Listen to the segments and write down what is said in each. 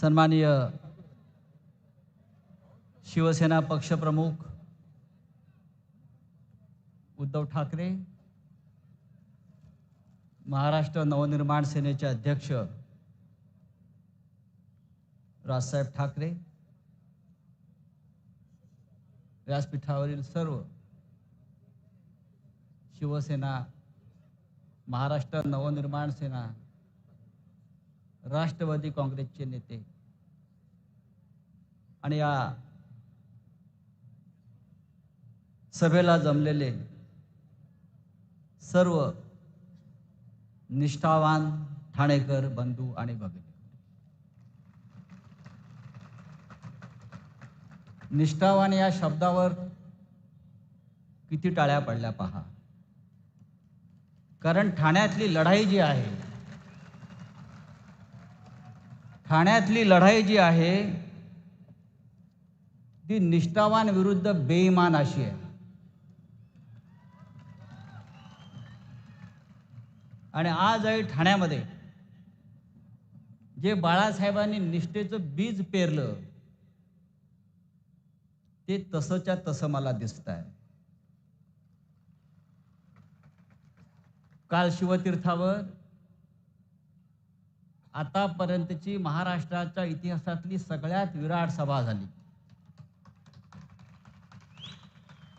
सन्माननीय शिवसेना पक्षप्रमुख उद्धव ठाकरे महाराष्ट्र नवनिर्माण सेनेचे अध्यक्ष राजसाहेब ठाकरे व्यासपीठावरील सर्व शिवसेना महाराष्ट्र नवनिर्माण सेना राष्ट्रवादी काँग्रेसचे नेते. आणि या सभेला जमलेले सर्व निष्ठावान ठाणेकर बंधू आणि भगिनी. निष्ठावान या शब्दावर किती टाळ्या पडल्या पहा. कारण ठाण्यातली लढाई जी आहे ठाण्यातली लढाई जी आहे ती निष्ठावान विरुद्ध बेईमान अशी आहे. आणि आज आहे ठाण्यामध्ये जे बाळासाहेबांनी निष्ठेचं बीज पेरलं ते तसंच्या तसं मला दिसत आहे काल शिवतीर्थावर आतापर्यंतची महाराष्ट्राच्या इतिहासातली सगळ्यात विराट सभा झाली.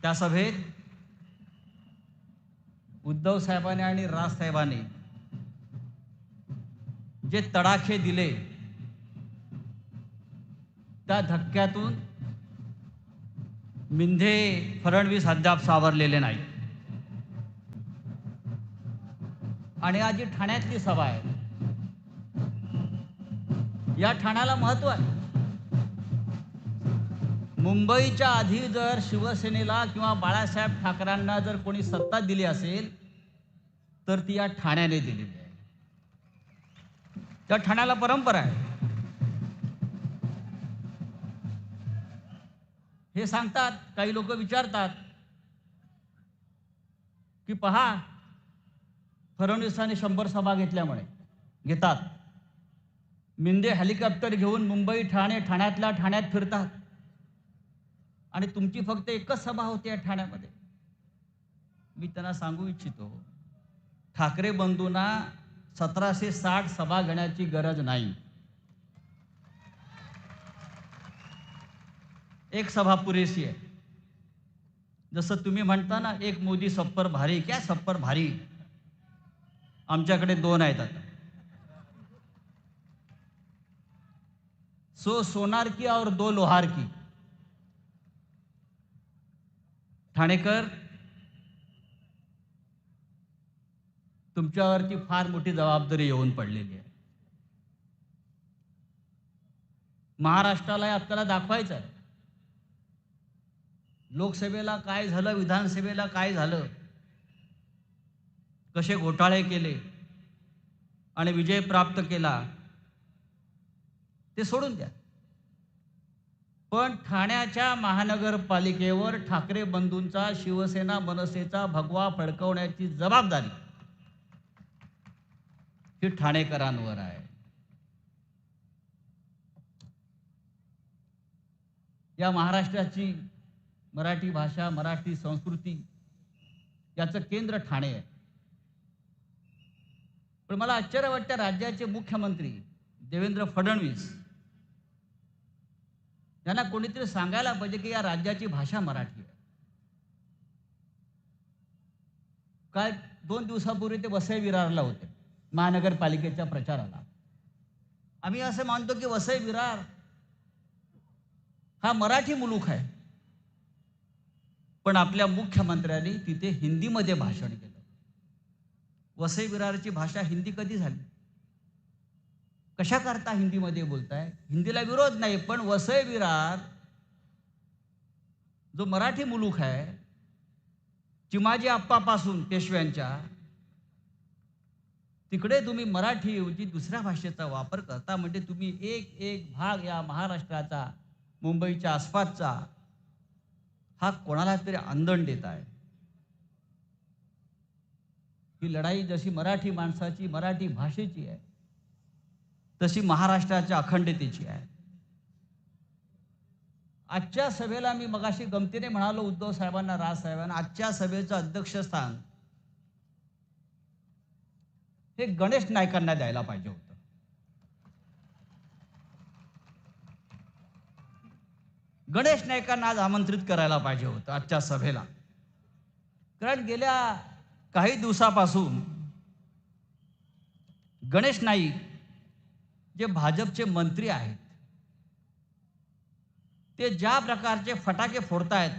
त्या सभेत उद्धव साहेबांनी आणि राजसाहेबांनी जे तडाखे दिले त्या धक्क्यातून मिंधे फडणवीस अद्याप सावरलेले नाही आणि आज जी ठाण्यातली सभा आहे या ठाण्याला महत्त्व आहे. मुंबईच्या आधी जर शिवसेनेला किंवा बाळासाहेब ठाकरेंना जर कोणी सत्ता दिली असेल तर ती या ठाण्याने दिलेली आहे. त्या ठाण्याला परंपरा आहे. हे सांगतात काही लोक विचारतात की पहा फडणवीसांनी शंभर सभा घेतल्यामुळे घेतात. मिंदे हेलिकॉप्टर घेऊन मुंबई ठाणे ठाण्यातल्या ठाण्यात फिरतात. आणि तुमची फक्त एकच सभा होती या ठाण्यामध्ये. मी त्यांना सांगू इच्छितो ठाकरे बंधूंना सतराशे साठ सभा घेण्याची गरज नाही. एक सभा पुरेशी आहे. जसं तुम्ही म्हणता ना एक मोदी सप्पर भारी क्या सप्पर भारी? आमच्याकडे दोन आहेत आता. सो सोनार की और दो लोहार की। ठाणेकर तुमच्यावरती फार मोठी जबाबदारी येऊन पडलेली आहे. महाराष्ट्राला आपल्याला दाखवायचं आहे. लोकसभेला काय झालं विधानसभेला काय झालं कसे घोटाळे केले आणि विजय प्राप्त केला ते सोडून द्या. पण ठाण्याच्या महानगरपालिकेवर ठाकरे बंधूंचा शिवसेना मनसेचा भगवा फडकवण्याची जबाबदारी ही ठाणेकरांवर आहे. या महाराष्ट्राची मराठी भाषा मराठी संस्कृती याचं केंद्र ठाणे आहे. पण मला आश्चर्य वाटतं राज्याचे मुख्यमंत्री देवेंद्र फडणवीस त्यांना कोणीतरी सांगायला पाहिजे की या राज्याची भाषा मराठी आहे. काय दोन दिवसापूर्वी ते वसई विरारला होते महानगरपालिकेच्या प्रचाराला. आम्ही असं मानतो की वसई विरार हा मराठी मुलूक आहे. पण आपल्या मुख्यमंत्र्यांनी तिथे हिंदीमध्ये भाषण केलं. वसई विरारची भाषा हिंदी कधी झाली? कशा करता हिंदीमध्ये बोलताय? हिंदीला विरोध नाही पण वसई विरार जो मराठी मुलूक आहे चिमाजी आप्पापासून पेशव्यांच्या तिकडे तुम्ही मराठी ऐवजी दुसऱ्या भाषेचा वापर करता म्हणजे तुम्ही एक एक भाग या महाराष्ट्राचा मुंबईच्या आसपासचा हा कोणाला तरी आंदण देत आहे ही लढाई जशी मराठी माणसाची मराठी भाषेची आहे तशी महाराष्ट्राच्या अखंडतेची आहे. आजच्या सभेला मी मगाशी गमतीने म्हणालो उद्धव साहेबांना राज साहेबांना आजच्या सभेचं अध्यक्षस्थान हे गणेश नायकांना द्यायला पाहिजे होतं. गणेश नायकांना आज आमंत्रित करायला पाहिजे होतं आजच्या सभेला. कारण गेल्या काही दिवसापासून गणेश नाईक जे भाजपचे मंत्री आहेत ते ज्या प्रकारचे फटाके फोडतायत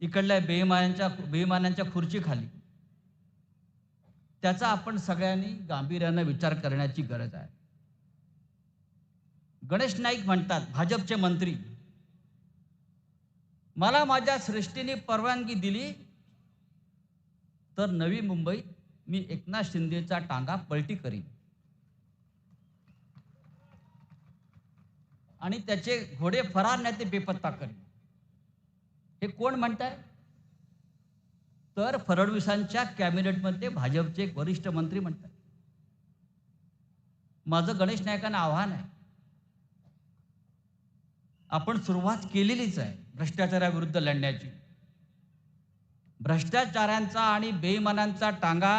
इकडल्या बेईमानांच्या बेईमानांच्या खुर्चीखाली त्याचा आपण सगळ्यांनी गांभीर्यानं विचार करण्याची गरज आहे. गणेश नाईक म्हणतात भाजपचे मंत्री मला माझ्या सृष्टीने परवानगी दिली तर नवी मुंबईत मी एकनाथ शिंदेचा टांगा पलटी करीन. आणि त्याचे घोडे फरार नाही ते बेपत्ता करणे हे कोण म्हणताय? तर फडणवीसांच्या कॅबिनेटमध्ये भाजपचे एक वरिष्ठ मंत्री म्हणतात माझं गणेश नायकांना आव्हान आहे. आपण सुरुवात केलेलीच आहे भ्रष्टाचाराविरुद्ध लढण्याची. भ्रष्टाचारांचा आणि बेईमानांचा टांगा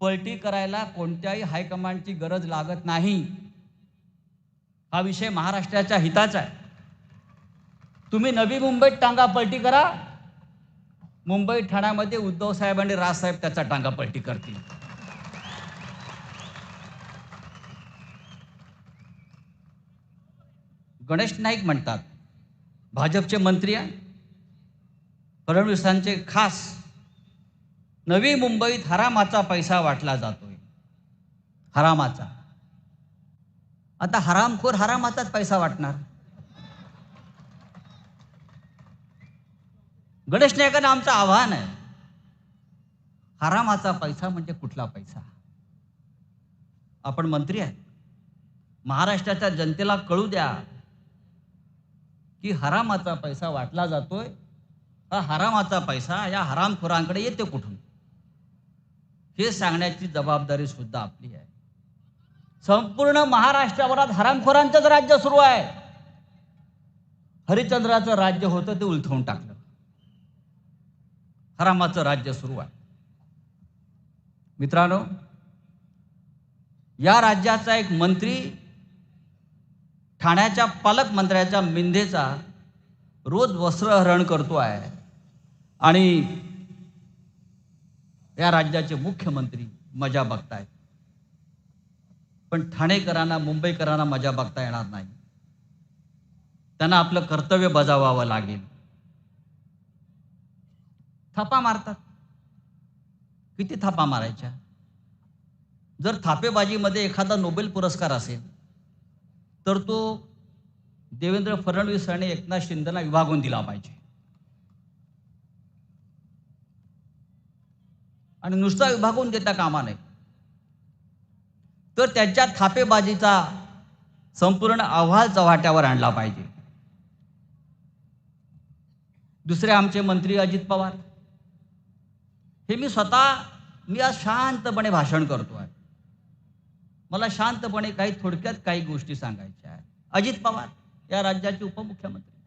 पलटी करायला कोणत्याही हायकमांडची गरज लागत नाही. हा विषय महाराष्ट्राच्या हिताचा आहे. तुम्ही नवी मुंबईत टांगा पलटी करा. मुंबई ठाण्यामध्ये उद्धव साहेब आणि राजसाहेब त्याचा टांगा पलटी करतील. गणेश नाईक म्हणतात भाजपचे मंत्री आहे. फडणवीसांचे खास नवी मुंबईत हरामाचा पैसा वाटला जातोय. हरामाचा. आता हरामखोर हरामाचाच पैसा वाटणार. गणेश नायकांना आमचं आव्हान आहे. हरामाचा पैसा म्हणजे कुठला पैसा? आपण मंत्री आहे महाराष्ट्राच्या जनतेला कळू द्या की हरामाचा पैसा वाटला जातोय. हा हरामाचा पैसा या हरामखोरांकडे येते कुठून? हे सांगण्याची जबाबदारी सुद्धा आपली आहे. संपूर्ण महाराष्ट्राभरात हरामखोरांचंच राज्य सुरू आहे हरिश्चंद्राचं राज्य होतं ते उलथवून टाकलं. हरामाचं राज्य सुरू आहे. मित्रांनो या राज्याचा एक मंत्री ठाण्याच्या पालकमंत्र्याच्या मिंदेचा रोज वस्त्रहरण करतो आहे. आणि या राज्याचे मुख्यमंत्री मजा बघतायत. पण ठाणेकरांना मुंबईकरांना मजा बघता येणार नाही. त्यांना आपलं कर्तव्य बजावावं लागेल. थापा मारतात. किती थापा मारायच्या? जर थापेबाजीमध्ये एखादा नोबेल पुरस्कार असेल तर तो देवेंद्र फडणवीस आणि एकनाथ शिंदेना विभागून दिला पाहिजे. आणि नुसता विभागून देता कामा नये. तर त्यांच्या थापेबाजीचा संपूर्ण अहवाल चव्हाट्यावर आणला पाहिजे. दुसरे आमचे मंत्री अजित पवार. हे मी स्वतः मी आज शांतपणे भाषण करतो आहे. मला शांतपणे काही थोडक्यात काही गोष्टी सांगायच्या आहेत. अजित पवार या राज्याचे उपमुख्यमंत्री.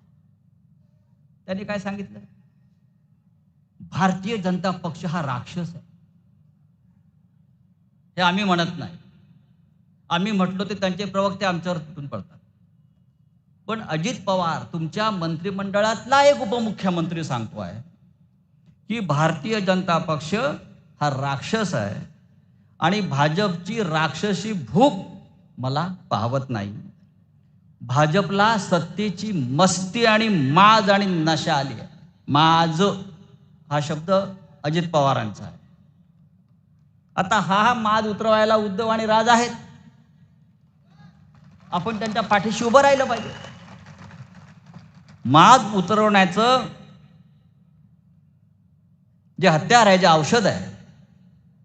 त्यांनी काय सांगितलं? भारतीय जनता पक्ष हा राक्षस आहे. हे आम्ही म्हणत नाही. आम्ही म्हटलो ते त्यांचे प्रवक्ते आमच्यावर तुटून पडतात. पण अजित पवार तुमच्या मंत्रिमंडळातला एक उपमुख्यमंत्री सांगतो आहे की भारतीय जनता पक्ष हा राक्षस आहे आणि भाजपची राक्षसी भूक मला पाहवत नाही. भाजपला सत्तेची मस्ती आणि माज आणि नशा आली आहे. माज हा शब्द अजित पवारांचा आहे. आता हा हा माज उतरवायला उद्धव आणि राज आहेत. आपण त्यांच्या पाठीशी उभं राहिलं पाहिजे. माज उतरवण्याचं जे हत्यार आहे जे औषध आहे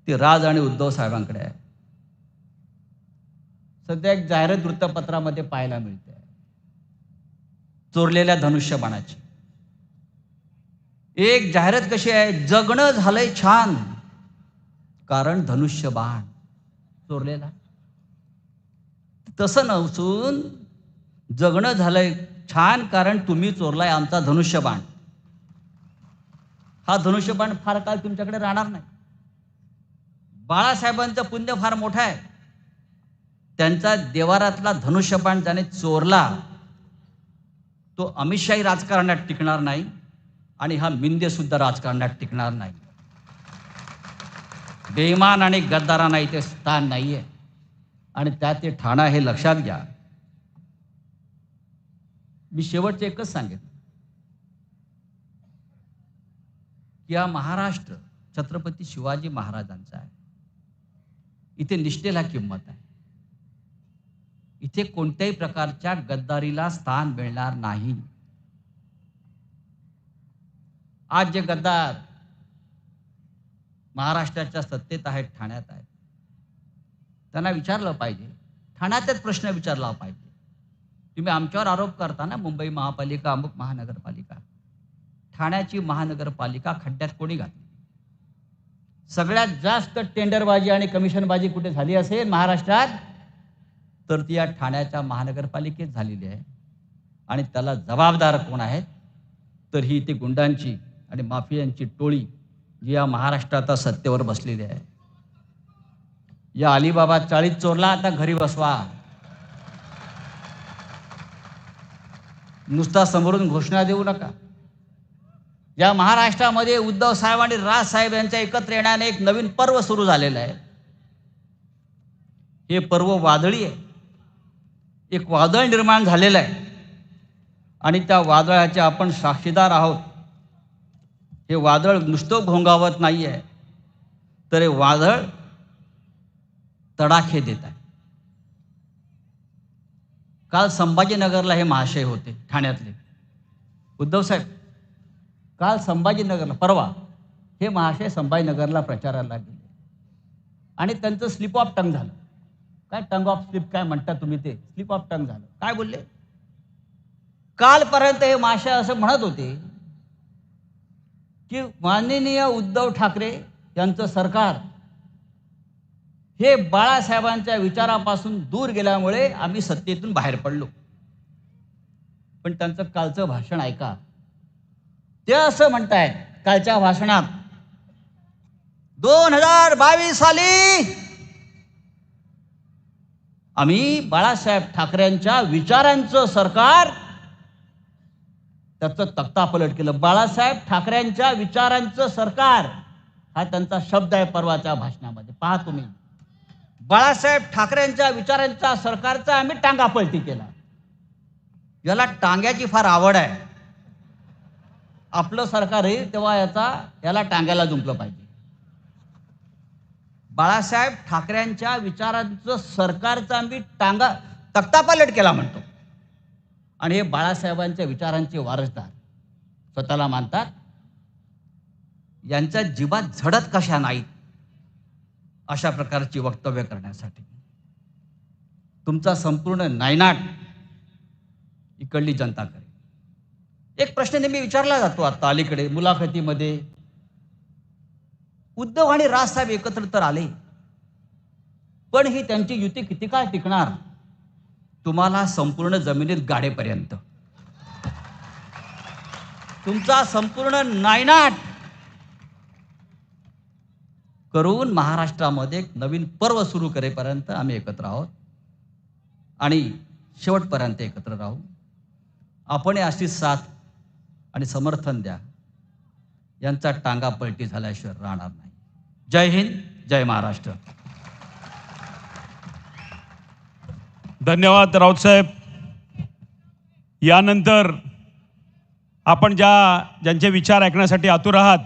ते राज आणि उद्धव साहेबांकडे आहे. सध्या एक जाहिरात वृत्तपत्रामध्ये पाहायला मिळते. चोरलेल्या धनुष्यबाणाची. एक जाहिरात कशी आहे जगणं झालंय छान कारण धनुष्यबाण चोरलेला. तसं नसून जगणं झालंय छान कारण तुम्ही चोरलाय आमचा धनुष्यबाण. हा धनुष्यबाण फार काळ तुमच्याकडे राहणार नाही. बाळासाहेबांचं पुण्य फार मोठं आहे. त्यांचा देवारातला धनुष्यबाण ज्याने चोरला तो अमितशाही राजकारणात टिकणार नाही आणि हा मिंदे सुद्धा राजकारणात टिकणार नाही. बेईमान आणि गद्दारांना इथे स्थान नाहीये. आणि त्यात ते ठाणा हे लक्षात घ्या. मी शेवटचे एकच सांगेन. की हा महाराष्ट्र छत्रपती शिवाजी महाराजांचा आहे. इथे निष्ठेला किंमत आहे. इथे कोणत्याही प्रकारच्या गद्दारीला स्थान मिळणार नाही. आज जे गद्दार महाराष्ट्राच्या सत्तेत आहेत ठाण्यात आहेत त्यांना विचारलं पाहिजे. ठाण्यातच प्रश्न विचारला पाहिजे. तुम्ही आमच्यावर आरोप करता ना मुंबई महापालिका अमुक महानगरपालिका. ठाण्याची महानगरपालिका खड्ड्यात कोणी घातली? सगळ्यात जास्त टेंडरबाजी आणि कमिशनबाजी कुठे झाली असेल महाराष्ट्रात? तर ती या ठाण्याच्या महानगरपालिकेत झालेली आहे. आणि त्याला जबाबदार कोण आहेत? तर ही ती गुंडांची आणि माफियांची टोळी जी या महाराष्ट्रात सत्तेवर बसलेली आहे. या अलिबाबा चाळीत चोरला आता घरी बसवा. नुसता समोरून घोषणा देऊ नका. या महाराष्ट्रामध्ये उद्धव साहेब आणि राज साहेब यांच्या एकत्र येण्याने एक नवीन पर्व सुरू झालेलं आहे. हे पर्व वादळी आहे. एक वादळ निर्माण झालेलं आहे. आणि त्या वादळाचे आपण साक्षीदार आहोत. हे वादळ नुसतं घोंगावत नाही आहे तर हे वादळ तडाखे देत आहे. काल संभाजीनगरला हे महाशय होते ठाण्यातले. उद्धव साहेब काल संभाजीनगरला परवा हे महाशय संभाजीनगरला प्रचाराला गेले. आणि त्यांचं स्लिप ऑफ टंग झालं. काय टंग ऑफ स्लिप काय म्हणता तुम्ही ते? स्लिप ऑफ टंग झालं. काय बोलले? कालपर्यंत हे महाशय असं म्हणत होते की माननीय उद्धव ठाकरे यांचं सरकार हे बाळासाहेबांच्या विचारापासून दूर गेल्यामुळे आम्ही सत्तेतून बाहेर पडलो. पण त्यांचं कालचं भाषण ऐका. ते असं म्हणतायत कालच्या भाषणात दोन हजार बावीस साली आम्ही बाळासाहेब ठाकरेंच्या विचारांचं सरकार त्याचं तक्तापलट केलं. बाळासाहेब ठाकरेंच्या विचारांचं सरकार हा त्यांचा शब्द आहे परवाच्या भाषणामध्ये. पहा तुम्ही. बाळासाहेब ठाकरेंच्या विचारांचा सरकारचा आम्ही टांगापलटी केला. याला टांग्याची फार आवड आहे. आपलं सरकार येईल तेव्हा याचा याला टांग्याला जुंपलं पाहिजे. बाळासाहेब ठाकरेंच्या विचारांचं सरकारचा आम्ही टांगा तक्तापालट केला म्हणतो. आणि हे बाळासाहेबांच्या विचारांचे वारसदार. स्वतःला मानतात. यांच्या जीवात झडत कशा नाहीत? अशा प्रकारची वक्तव्य करण्यासाठी. तुमचा संपूर्ण नायनाट इकडली जनता करेल. एक प्रश्न नेहमी विचारला जातो आता अलीकडे मुलाखतीमध्ये. उद्धव आणि राजसाहेब एकत्र तर आले. पण ही त्यांची युती किती काळ टिकणार? तुम्हाला संपूर्ण जमिनीत गाडेपर्यंत. तुमचा संपूर्ण नायनाट करून महाराष्ट्रामध्ये एक नवीन पर्व सुरू करेपर्यंत आम्ही एकत्र आहोत. आणि शेवटपर्यंत एकत्र राहू. आपण अशी साथ आणि समर्थन द्या. यांचा टांगा पलटी झाल्याशिवाय राहणार नाही. जय हिंद जय महाराष्ट्र. धन्यवाद राऊतसाहेब यानंतर आपण ज्या ज्यांचे विचार ऐकण्यासाठी आतुर आहात